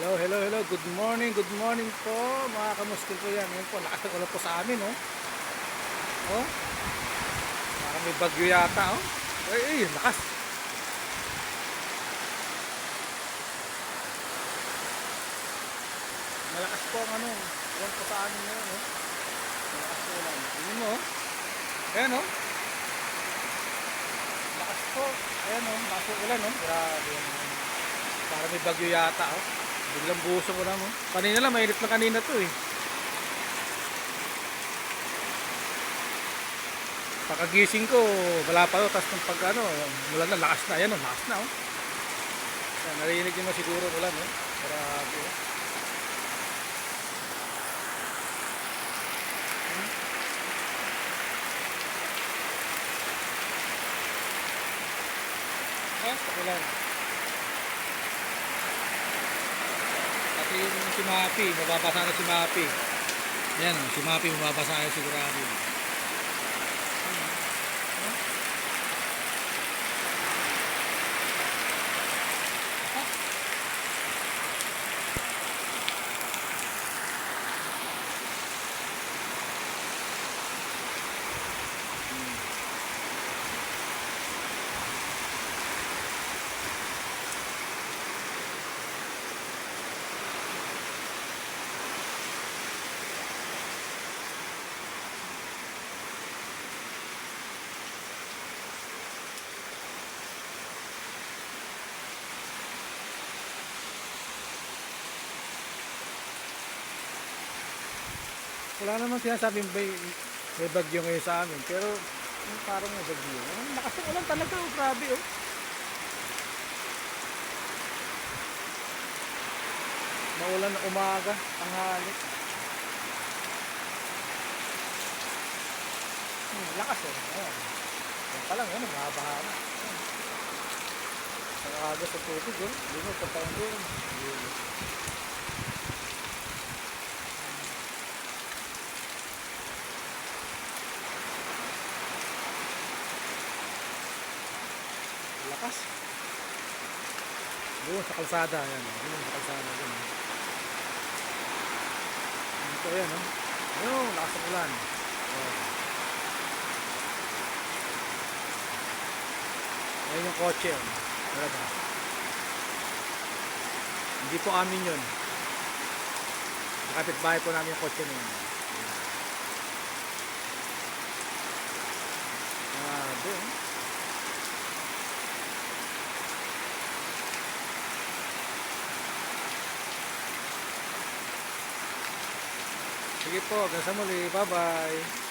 Hello, hello, hello. Good morning, good morning po. Mga kamuskil ko yan. Ngayon po, lakas ng ulan po sa amin, oh. Oh. Parang may bagyo yata, oh. Ay, ay, lakas. Malakas po ang ano, ulan po sa amin ngayon, oh. Malakas po ulan. Tingnan mo, oh. Ayan, oh. Lakas po. Ayan, oh. Lakas po ulan, oh. Grabe yan. Parang may bagyo yata, oh. Biglang buso ko lang, oh. Kanina lang, mainit na kanina to, eh. Pagkagising ko, wala pa, oh. Tapos nung pag, ano, mula na, lakas na. Ayan, oh. Lakas na, oh. Ayan, narinig nyo siguro ulan, oh. Grabe, oh. Ah, pakulan. Si Mapi, mababasa na si Mapi. Ayan, si Mapi mababasa na sigurado. Wala naman sinasabing may, may bagyo ngayon sa amin, pero parang may bagyo. Ang lakas ng ulan talaga, oh, grabe oh. Maulan na umaga, tanghali. Hmm, lakas oh. Ayan. Yan pa lang, yan, mabaha na. Ang aga sa tubig, oh. Lumot pa tayo doon. Yun. Lakas. Doon sa kalsada, yan. Doon sa kalsada. Doon. Ito yan, oh. Ayun, lakas ng ulan. Oh. Yung kotse, oh. Talaga. Hindi po amin yun. Nakapit bahay po namin yung kotse na yun. Ah, doon. Sige po, hanggang sa muli. Bye-bye.